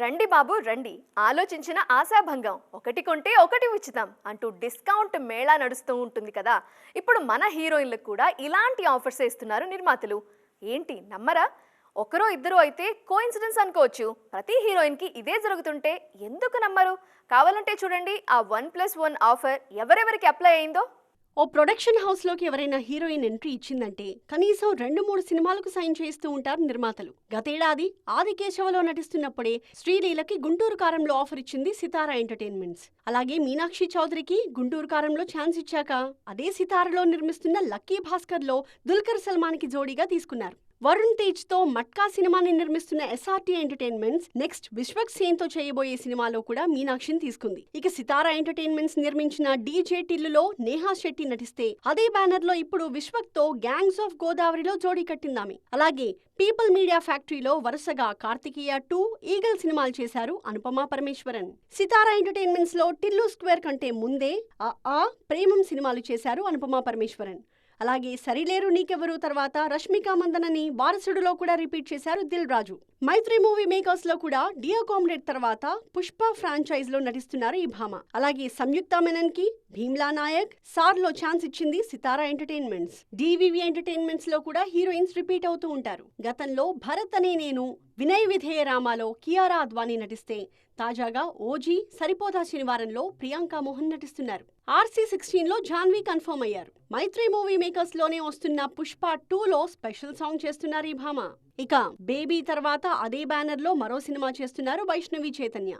రండి బాబు రండి. ఆలోచించిన ఆశాభంగం. ఒకటి కొంటే ఒకటి ఉచితం అంటూ డిస్కౌంట్ మేళా నడుస్తూ ఉంటుంది కదా. ఇప్పుడు మన హీరోయిన్లకు కూడా ఇలాంటి ఆఫర్స్ ఇస్తున్నారు నిర్మాతలు. ఏంటి నమ్మరా? ఒకరో ఇద్దరు అయితే కోఇన్సిడెన్స్ అనుకోవచ్చు. ప్రతి హీరోయిన్కి ఇదే జరుగుతుంటే ఎందుకు నమ్మరు? కావాలంటే చూడండి ఆ వన్ ప్లస్ వన్ ఆఫర్ ఎవరెవరికి అప్లై అయిందో. ఓ ప్రొడక్షన్ హౌస్లోకి ఎవరైనా హీరోయిన్ ఎంట్రీ ఇచ్చిందంటే కనీసం రెండు మూడు సినిమాలకు సైన్ చేస్తూ ఉంటారు నిర్మాతలు. గతేడాది ఆదికేశవలో నటిస్తున్నప్పుడే శ్రీలీలకి గుంటూరు కారంలో ఆఫర్ ఇచ్చింది సితారా ఎంటర్టైన్మెంట్స్. అలాగే మీనాక్షి చౌదరికి గుంటూరు కారంలో ఛాన్స్ ఇచ్చాక అదే సితారలో నిర్మిస్తున్న లక్కీ భాస్కర్లో దుల్కర్ సల్మాన్కి జోడీగా తీసుకున్నారు. వరుణ్ తేజ్తో మట్కా సినిమాని నిర్మిస్తున్న ఎస్ఆర్టీ ఎంటర్టైన్మెంట్స్ నెక్స్ట్ విశ్వక్ సేన్తో చేయబోయే సినిమాలో కూడా మీనాక్షిని తీసుకుంది. ఇక సితారా ఎంటర్టైన్మెంట్స్ నిర్మించిన డీజే టిల్లులో నేహా శెట్టి నటిస్తే అదే బ్యానర్లో ఇప్పుడు విశ్వక్తో గ్యాంగ్స్ ఆఫ్ గోదావరిలో జోడీ కట్టిందామె. అలాగే పీపుల్ మీడియా ఫ్యాక్టరీలో వరుసగా కార్తికేయ టూ ఈగల్ సినిమాలు చేశారు అనుపమ పరమేశ్వరన్. సితారా ఎంటర్టైన్మెంట్స్లో టిల్లు స్క్వేర్ కంటే ముందే ఆ ప్రేమం సినిమాలు చేశారు అనుపమ పరమేశ్వరన్. అలాగే సరిలేరు నీకెవరు తర్వాత రష్మిక మందనని వారసుడులో కూడా రిపీట్ చేశారు దిల్ రాజు. మైత్రి మూవీ మేకర్స్లో కూడా డియో కామ్రేడ్ తర్వాత పుష్ప ఫ్రాంచైజ్లో నటిస్తున్నారు ఈ భామ. అలాగే సంయుక్త మెనన్కి భీమ్లా నాయక్ సార్లో ఛాన్స్ ఇచ్చింది సితారా ఎంటర్టైన్మెంట్స్. డివివి ఎంటర్టైన్మెంట్స్లో కూడా హీరోయిన్స్ రిపీట్ అవుతూ ఉంటారు. గతంలో భరత్ అనే నేను వినయ్ విధేయ రామాలో కియారా అద్వానీ నటిస్తే తాజాగా ఓజీ సరిపోదా శనివారంలో ప్రియాంక మోహన్ నటిస్తున్నారు. ఆర్సీ సిక్స్టీన్లో జాన్వీ కన్ఫర్మ్ అయ్యారు. మైత్రి మూవీ మేకర్స్లోనే వస్తున్న పుష్ప టూ లో స్పెషల్ సాంగ్ చేస్తున్నారు ఈ భామ. ఇక బేబీ తర్వాత అదే బ్యానర్లో మరో సినిమా చేస్తున్నారు వైష్ణవి చైతన్య.